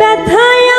ব্যথায়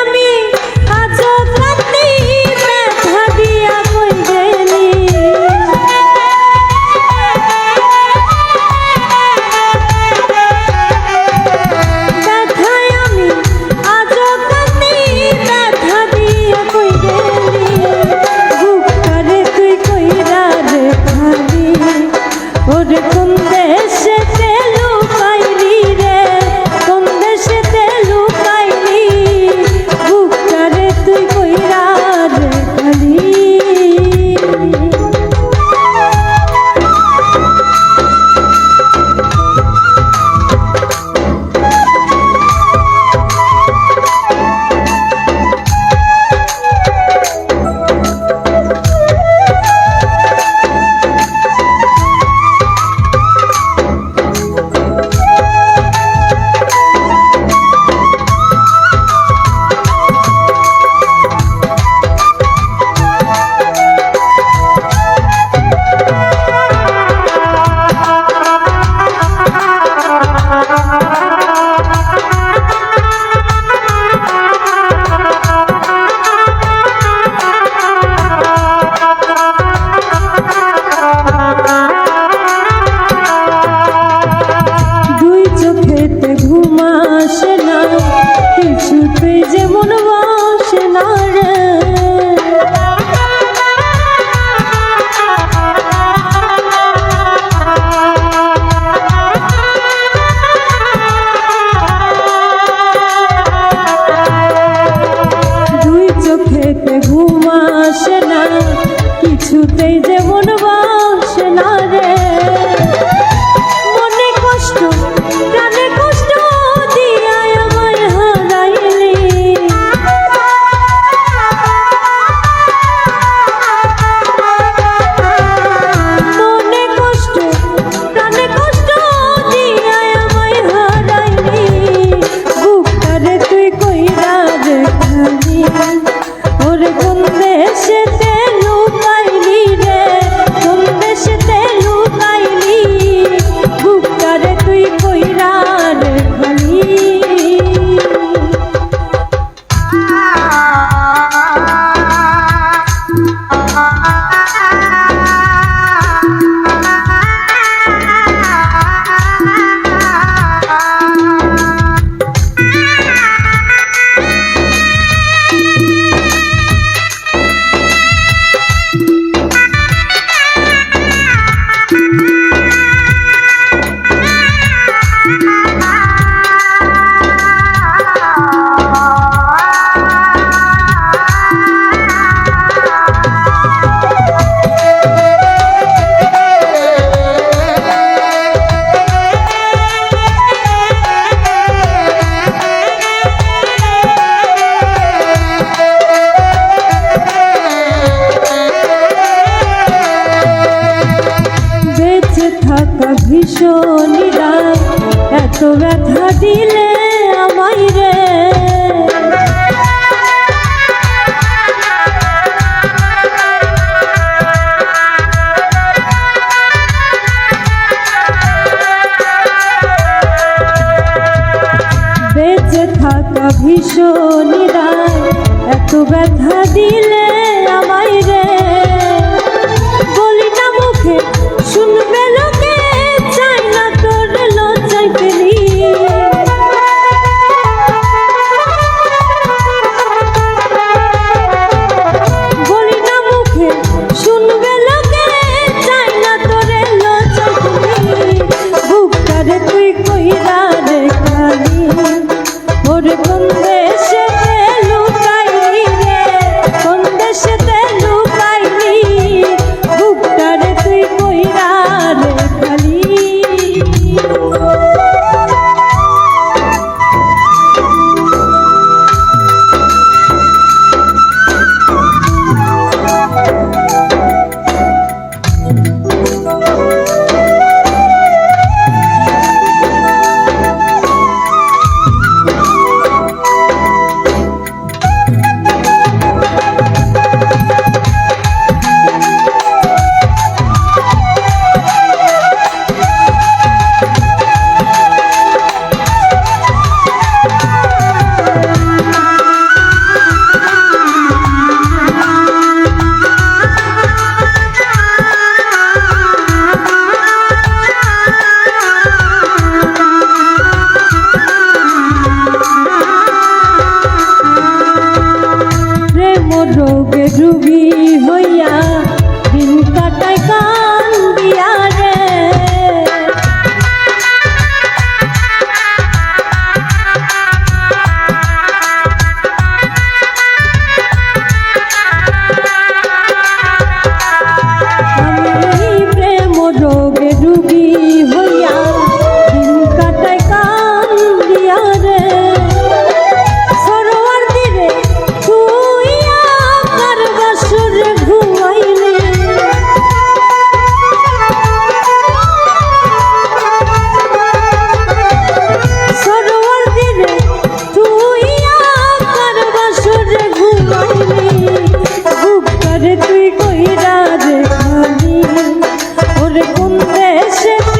那人 এত ব্যথা দিলে আমায় রে। থাকা ভীষণ এত ব্যথা দিলে আমায় রে। বলি না মুখে শুনবে না Thank you.